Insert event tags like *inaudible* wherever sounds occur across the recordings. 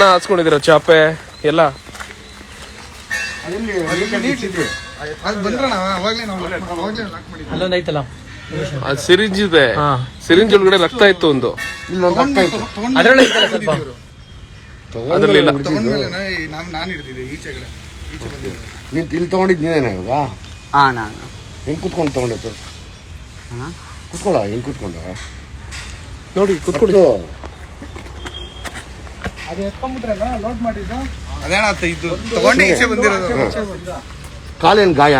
ಬಣ್ಣ ಹಾಸ್ಕೊಂಡಿದ್ದೀರ ಚಾಪೆ ಎಲ್ಲ? ಅದು ಬಂದ್ರಣ ಅವಾಗ್ಲೇ ನಾವು ಅವಾಗ್ಲೇ ಲಾಕ್ ಮಾಡಿದ್ವಿ. ಅಲ್ಲೊಂದು ಅದು ಸಿರಿಂಜ್ ಇದೆ. ಹಾ. ಸಿರಿಂಜ್ ಒಳಗಡೆ ರಕ್ತ ಇತ್ತು ಒಂದು. ಅದ್ರೊಳಗೆ ಐತಲ್ಲ ಸ್ವಲ್ಪ. ಅದ್ರಲ್ಲಿಲ್ಲ. ನಾನು ಇಲ್ಲಿ ತಗೊಂಡಿದ್ ನೀನೇನ ಇವಾಗ? ಹಾ ನಾನು ಹೆಂಗ್ ಕುತ್ಕೊಂಡು ತಗೊಂಡಿತ್ತು? ಕುತ್ಕೊಳ್ಳ ಹೆಂಗ್ ಕುತ್ಕೊಂಡ? ನೋಡಿ ಕುತ್ಕೊಡಿ ಅದು ಎತ್ಕೊಂಡ್ಬಿಟ್ರಲ್ಲ ಲೋಡ್ ಮಾಡಿದ್ದು? ಅದೇನ ಇದು? ತಗೊಂಡು ಈಚೆ ಬಂದಿರೋದು. ಕಾಲೇನ್ ಗಾಯ?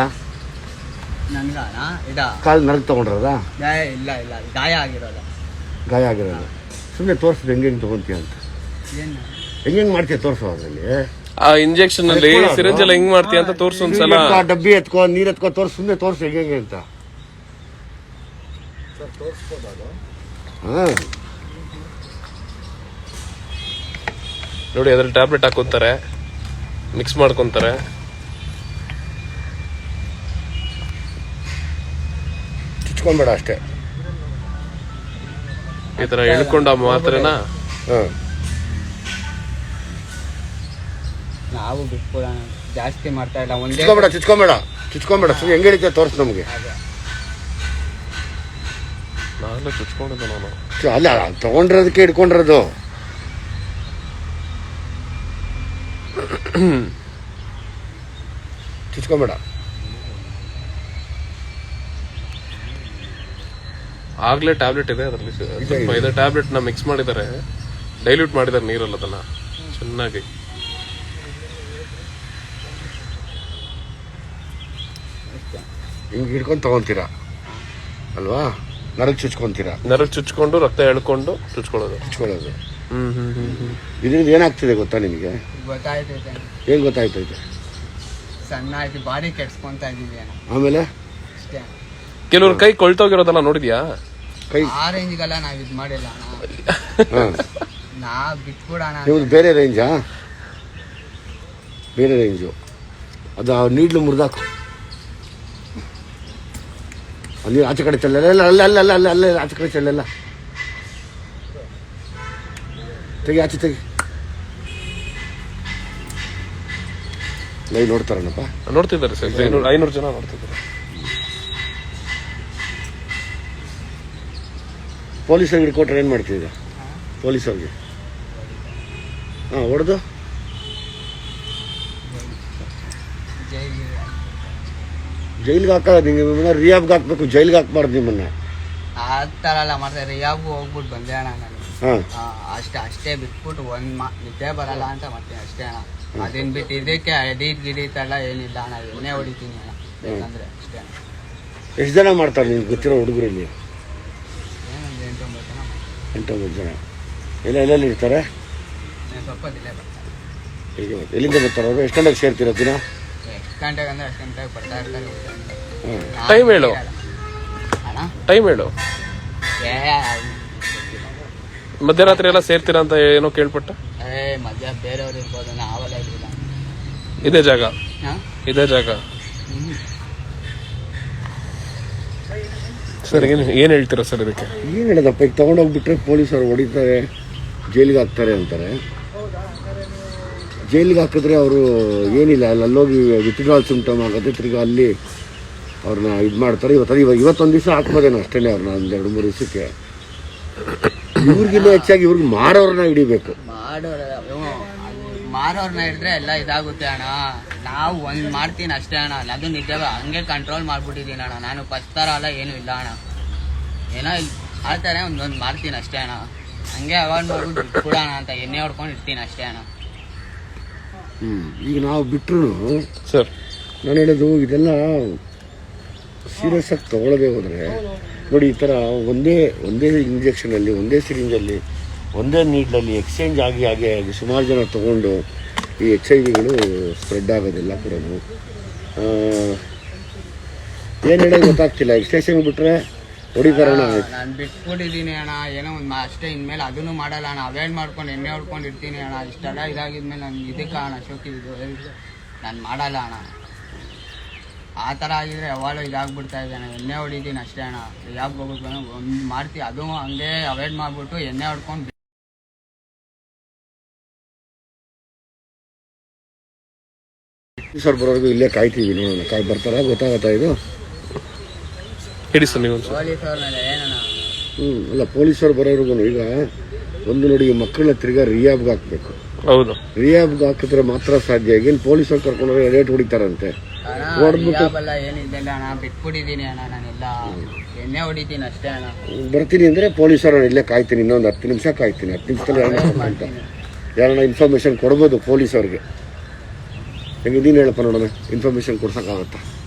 ನನ್ಗಾನ ಇದ? ಕಾಲ್ ನರಗ್ ತಗೊಂಡ್ರದ? ಏ, ಇಲ್ಲ ಇಲ್ಲ. ಗಾಯ ಆಗಿರೋಲ್ಲ ಗಾಯ ಆಗಿರೋದು. ಸುಮ್ಮನೆ ತೋರಿಸಿದ್ ಹೆಂಗೆ ಹೆಂಗೆ ತಗೊಂತೀಯ ಅಂತ. ಏನು? ಹೆಂಗ್ ಹೆಂಗ್ ಮಾಡ್ತೀಯ ತೋರಿಸು ಅದ್ರಲ್ಲಿ? ಆ ಇಂಜೆಕ್ಷನ್ ಅಲ್ಲಿ ಸಿರಿಂಜ್ ಎಲ್ಲ ಹೆಂಗ್ ಮಾಡ್ತೀಯ ಅಂತ ತೋರ್ಸು ಒಂದ್ಸಲ. ಡಬ್ಬಿ ಎತ್ಕೋ ನೀರ್ ಎತ್ಕೋ ತೋರ್ಸು. ಸುಮ್ಮನೆ ತೋರ್ಸು ಹೆಂಗೆ ಹೆಂಗೆ ಅಂತ. ಹಾ ನೋಡಿ ಅದ್ರಲ್ಲಿ ಟ್ಯಾಬ್ಲೆಟ್ ಹಾಕೋತಾರೆ ಮಿಕ್ಸ್ ಮಾಡ್ಕೊಂತಾರೆ. ಚುಚ್ಕೊಂಬೇಡ ಅಷ್ಟೇ. ಈ ತರ ಎಳ್ಕೊಂಡ ಮಾತ್ರೆನ? ಹಾ. ನಾವು ಬಿಟ್ಕೊಡೋಣ. ಜಾಸ್ತಿ ಮಾಡ್ತಾ ಇಲ್ಲ ಒಂದೇ ಚುಚ್ಕೊಂಬೇಡ ಚುಚ್ಕೊಂಬೇಡ ಚುಚ್ಕೊಂಬೇಡ ಸುಮ್ಮನೆ ಹೆಂಗೆ ಹಿಡಿತೀಯ ತೋರ್ಸು ನಮಗೆ. ನಾನು ಚುಚ್ಕೊಂಡಿದ್ದೆ ನಾನು. ಅಲ್ಲ ತಗೊಂಡಿರೋದಕ್ಕೆ ಹಿಡ್ಕೊಂಡಿರೋದು. *clears throat* ಚುಚ್ಕೊಂಬೇಡ ಆಗ್ಲೇ ಟ್ಯಾಬ್ಲೆಟ್ ಇದೆ ಅದರಲ್ಲಿ ಸ್ವಲ್ಪ ಇದೆ ಟ್ಯಾಬ್ಲೆಟ್ನ ಮಿಕ್ಸ್ ಮಾಡಿದ್ದಾರೆ ಡೈಲ್ಯೂಟ್ ಮಾಡಿದ್ದಾರೆ ನೀರಲ್ಲ ಅದನ್ನ. ಚೆನ್ನಾಗಿ. ಹಿಂಗೆ ಹಿಡ್ಕೊಂಡು ತಗೊಂತೀರಾ? ಅಲ್ವಾ? ನರಕ್ ಚುಚ್ಕೊಂತೀರಾ? ನರಕ್ ಚುಚ್ಕೊಂಡು ರಕ್ತ ಎಳ್ಕೊಂಡು ಚುಚ್ಕೊಳ್ಳೋದು. ಚುಚ್ಕೊಳ್ಳೋದು. ಇದರಿಂದ ಏನಾಗ್ತಿದೆ ಗೊತ್ತಾ ನಿಮಗೆ? ಗೊತ್ತಾಯ್ತೈತೆ ಏನ್ ಗೊತ್ತಾಯ್ತೈತೆ ಸಣ್ಣ ಆಯ್ತು ಬಾಡಿ ಕೆಡ್ಸ್ಕೊಂತ ಇದೀವಿ ಆಮೇಲೆ? ಅಷ್ಟೇ. ಕೆಲವ್ರ ಕೈ ಕೊಳ್ತೋಗಿರೋದಲ್ಲ ನೋಡಿದ್ಯಾ? ಕೈ ಆ ರೇಂಜ್ಗೆಲ್ಲ ನಾವ್ ಇದ್ ಮಾಡಿಲ್ಲ ಅಣ್ಣ. ನಾ ಬಿಟ್ಬಿಡೋಣ ನಿಮ್ದು ಬೇರೆ ರೇಂಜಾ? ಬೇರೆ ರೇಂಜು. ಅದು ಆ ನೀಡ್ಲು ಮುರಿದಾಕು. ಅಲ್ಲಿ ಆಚೆ ಕಡೆ ಚೆಲ್ಲ ಅಲ್ಲ ಅಲ್ಲ ಅಲ್ಲ ಅಲ್ಲ ಅಲ್ಲ ಅಲ್ಲ ಆಚೆ ಕಡೆ ಚೆಲ್ಲಲ್ಲ. ತೆಗಿ ಆಚೆ ತೆಗಿ. ಲೈವ್ ನೋಡ್ತಾರಣ್ಣಪ್ಪ ನೋಡ್ತಿದ್ದಾರೆ ಸರ್ ಐನೂರು ಐನೂರು ಜನ ನೋಡ್ತಿದ್ದಾರೆ. ಪೊಲೀಸರಿಗೆ ಹಿಡ್ಕೊಟ್ರೆ ಏನು ಮಾಡ್ತೀವಿ ಪೊಲೀಸರಿಗೆ ಹಾಂ ಹೊಡೆದು. ಜೈಲಿಗೆ ಜೈಲಿಗೆ ಹಾಕೋದು ನಿಮಗೆ ರಿಯಾಬ್ಗೆ ಹಾಕ್ಬೇಕು ಜೈಲಿಗೆ ಹಾಕ್ಬಾರ್ದು ನಿಮ್ಮನ್ನ. ಆ ಥರ ಎಲ್ಲ ಮಾಡ್ತಾರೆ ರಿಯಾಬು ಹೋಗ್ಬಿಟ್ಟು ಬಂದೆ ಅಣ್ಣ ನಾನು. ಆ, ಅಷ್ಟೇ ಅಷ್ಟೇ ಬಿಟ್ಬಿಟ್ಟು ಒಂದ್ ಮಾ ನಿದ್ದೆ ಬರಲ್ಲ ಅಂತ ಮತ್ತೆ ಅಷ್ಟೇ ಅಣ್ಣ. ಅದನ್ ಬಿಟ್ಟು ಇದಕ್ಕೆ ಎಡೀಟ್ ಗಿಡೀತಲ್ಲ ಎಲ್ಲ ಏನಿಲ್ಲ ಅಣ್ಣ ಎಣ್ಣೆ ಹೊಡಿತೀನಿ ಅಣ್ಣ. ಬೇಕಂದ್ರೆ ಅಷ್ಟೇ ಅಣ್ಣ. ಎಷ್ಟು ಜನ ಮಾಡ್ತಾರೆ ನಿಮ್ಗೆ ಗೊತ್ತಿರೋ ಹುಡುಗರಲ್ಲಿ? ಏನೊಂದು ಎಂಟು ಒಂಬತ್ತು ಜನ. ಎಂಟೊಂಬತ್ತು ಜನ. ಎಲ್ಲ ಎಲ್ಲೆಲ್ಲಿ ಇರ್ತಾರೆ? ಸ್ವಲ್ಪ ದಿಲೇ ಬರ್ತಾರೆ. ಹೀಗೆ ಎಲ್ಲಿಂದ ಬರ್ತಾರೆ ಅವರು? ಎಷ್ಟು ಗಂಟೆಗೆ ಸೇರ್ತೀರ ದಿನ? ಎಷ್ಟು ಗಂಟೆಗೆ ಅಂದ್ರೆ ಅಷ್ಟು ಗಂಟೆಗೆ ಬರ್ತಾ ಇರ್ತಾರೆ ಟೈಮ್ Time ಹೇಳು. ಅಣ್ಣ? ಟೈಮ್ ಹೇಳು. ಏ ಮಧ್ಯರಾತ್ರಿ ಎಲ್ಲ ಸೇರ್ತೀರಾ ಅಂತ ಏನೋ ಕೇಳ್ಪಟ್ಟ? ಏ ಮಧ್ಯ ಬೇರೆಯವ್ರು ಇರ್ಬೋದು ನಾವೆಲ್ಲ ಇರಲಿಲ್ಲ ಇದೇ ಜಾಗ? ಹಾ? ಇದೇ ಜಾಗ? ಸರ್ ಏನ್ ಏನ್ ಹೇಳ್ತೀರಾ ಸರ್ ಇದಕ್ಕೆ? ಏನು ಹೇಳೋದಪ್ಪ ಈಗ ತೊಗೊಂಡೋಗ್ಬಿಟ್ರೆ ಪೊಲೀಸರು ಹೊಡಿತಾರೆ ಜೈಲಿಗೆ ಹಾಕ್ತಾರೆ ಅಂತಾರೆ. ಜೈಲಿಗೆ ಹಾಕಿದ್ರೆ ಅವರು ಏನಿಲ್ಲ ಅಲ್ಲಿ ಅಲ್ಲೋಗಿ ವಿತ್ಡ್ರಾಲ್ ಸಿಂಪ್ಟಮ್ ಆಗುತ್ತೆ ತಿರ್ಗಿ ಅಲ್ಲಿ ಅವ್ರನ್ನ ಇದು ಮಾಡ್ತಾರೆ. ಇವತ್ತು ಇವಾಗ ಇವತ್ತೊಂದು ದಿವಸ ಹಾಕ್ಬೋದೇನೋ ಅಷ್ಟೇ ಅವ್ರನ್ನ ಒಂದು ಎರಡು ಮೂರು ದಿವಸಕ್ಕೆ. ಇವ್ರಿಗಿನ್ನ ಹೆಚ್ಚಾಗಿ ಇವ್ರಿಗೆ ಮಾಡೋರ್ನ ಹಿಡಿಬೇಕು. ಮಾಡೋರ ಹ್ಞೂ, ಅದು ಮಾರೋರ್ನ ಹಿಡಿದ್ರೆ ಎಲ್ಲ ಇದಾಗುತ್ತೆ ಅಣ್ಣ. ನಾವು ಒಂದ್ ಮಾಡ್ತೀನಿ ಅಷ್ಟೇ ಅಣ್ಣ. ಅದು ನಿಜ ಹಂಗೆ ಕಂಟ್ರೋಲ್ ಮಾಡ್ಬಿಟ್ಟಿದ್ದೀನಿ ಅಣ್ಣ. ನಾನು ಪಸ್ತಾರ ಅಲ್ಲ ಏನು ಇಲ್ಲ ಅಣ್ಣ. ಏನೋ ಇಲ್ಲ ಆಡ್ತಾರೆ ಒಂದೊಂದು ಮಾಡ್ತೀನಿ ಅಷ್ಟೇ ಅಣ್ಣ. ಹಂಗೆ ಅವಾಗ ನೋಡ್ಬಿಟ್ಟು ಬಿಟ್ಬಿಡೋಣ ಅಂತ ಎಣ್ಣೆ ಹೊಡ್ಕೊಂಡು ಇರ್ತೀನಿ ಅಷ್ಟೇ ಅಣ್ಣ. ಹ್ಮ್. ಈಗ ನಾವು ಬಿಟ್ರು ಸರ್. ನಾನು ಹೇಳೋದು ಇದೆಲ್ಲ ಸೀರಿಯಸ್ ಆಗಿ ತಗೊಳ್ಳದೆ ಹೋದರೆ ನೋಡಿ, ಈ ಥರ ಒಂದೇ ಒಂದೇ ಇಂಜೆಕ್ಷನಲ್ಲಿ ಒಂದೇ ಸಿರಿಂಜಲ್ಲಿ ಒಂದೇ ನೀಡ್ಲಲ್ಲಿ ಎಕ್ಸ್ಚೇಂಜ್ ಆಗಿ ಆಗಿ ಆಗಿ ಸುಮಾರು ಜನ ತೊಗೊಂಡು ಈ ಎಚ್ ಐ ವಿಗಳು ಸ್ಪ್ರೆಡ್ ಆಗೋದಿಲ್ಲ ಕೂಡ. ಏನು ಹೇಳೋದು ಗೊತ್ತಾಗ್ತಿಲ್ಲ ಎಕ್ಸ್ಟೇಷನ್ ಬಿಟ್ಟರೆ ಹೊಡಿತಾರಣ ನಾನು ಬಿಟ್ಕೊಂಡಿದ್ದೀನಿ ಅಣ್ಣ, ಏನೋ ಒಂದು ಅಷ್ಟೇ, ಇನ್ಮೇಲೆ ಅದನ್ನು ಮಾಡಲ್ಲ ಅಣ್ಣ. ಅವಾಯ್ಡ್ ಮಾಡ್ಕೊಂಡು ಎಣ್ಣೆ ಹೊಡ್ಕೊಂಡು ಇರ್ತೀನಿ ಅಣ್ಣ. ಇಷ್ಟೆಲ್ಲ ಇದಾಗಿದ್ಮೇಲೆ ನಾನು ಇದಕ್ಕೆ ಅಣ್ಣ ಶೋಕಿ ನಾನು ಮಾಡಲ್ಲ ಅಣ್ಣ. ಆ ಥರ ಆಗಿದ್ರೆ ಯಾವಾಗ ಇದಾಗ್ಬಿಡ್ತಾ ಇದ್ದಾನೆ ಎಣ್ಣೆ ಹೊಡಿತೀನಿ ಅಷ್ಟೇ ಅಣ್ಣ. ಯಾಕೆ ಹೋಗ್ಬಿಟ್ಟು ಒಂದು ಮಾಡ್ತೀವಿ ಅದು ಹಂಗೆ ಅವಾಯ್ಡ್ ಮಾಡಿಬಿಟ್ಟು ಎಣ್ಣೆ ಹೊಡ್ಕೊಂಡು ಸರ್ ಬರೋದು ಇಲ್ಲೇ ಕಾಯ್ತೀವಿ ನೋಡೋಣ ಕಾಯ್ ಬರ್ತಾರ? ಗೊತ್ತಾಗತ್ತಾ ಇದು? ಹೇಳಿ ಸರ್ ನೀವು ಹ್ಞೂ ಅಲ್ಲ ಪೊಲೀಸರು ಬರೋರ್ಗು ಈಗ ಒಂದು ನೋಡಿ ಮಕ್ಕಳನ್ನ ತಿರ್ಗಾ ರಿಯಾಬ್ಗೆ ಹಾಕ್ಬೇಕು. ಹೌದು. ರಿಯಾಬ್ಗೆ ಹಾಕಿದ್ರೆ ಮಾತ್ರ ಸಾಧ್ಯ. ಈಗೇನು ಪೊಲೀಸರು ಕರ್ಕೊಂಡ್ರೆ ರೇಟ್ ಹೊಡಿತಾರಂತೆ. ಅಣ್ಣ ಹೊಡ್ದ್ಬಿಟ್ಟು- ಅಣ್ಣ ಬಿಟ್ಬಿಟ್ಟಿದೀನಿ ಅಣ್ಣ ನಾನೆಲ್ಲ. ಎಣ್ಣೆ ಹೊಡಿತೀನಿ ಅಷ್ಟೇ ಅಣ್ಣ. ಬರ್ತೀನಿ ಅಂದರೆ ಪೊಲೀಸರು ನಾನು ಇಲ್ಲೇ ಕಾಯ್ತೀನಿ ಇನ್ನೊಂದು ಹತ್ತು ನಿಮಿಷ ಕಾಯ್ತೀನಿ. ಹತ್ತು ನಿಮಿಷದಲ್ಲಿ ಯಾರನ್ನ ಅಂತ ಯಾರನ್ನ ಇನ್ಫಾರ್ಮೇಷನ್ ಕೊಡ್ಬೋದು ಪೊಲೀಸವ್ರಿಗೆ. ಹೆಂಗೆ ನೀನು ಹೇಳಪ್ಪ ನೋಡೋಣ ಇನ್ಫಾರ್ಮೇಷನ್ ಕೊಡ್ಸೋಕ್ಕಾಗತ್ತಾ?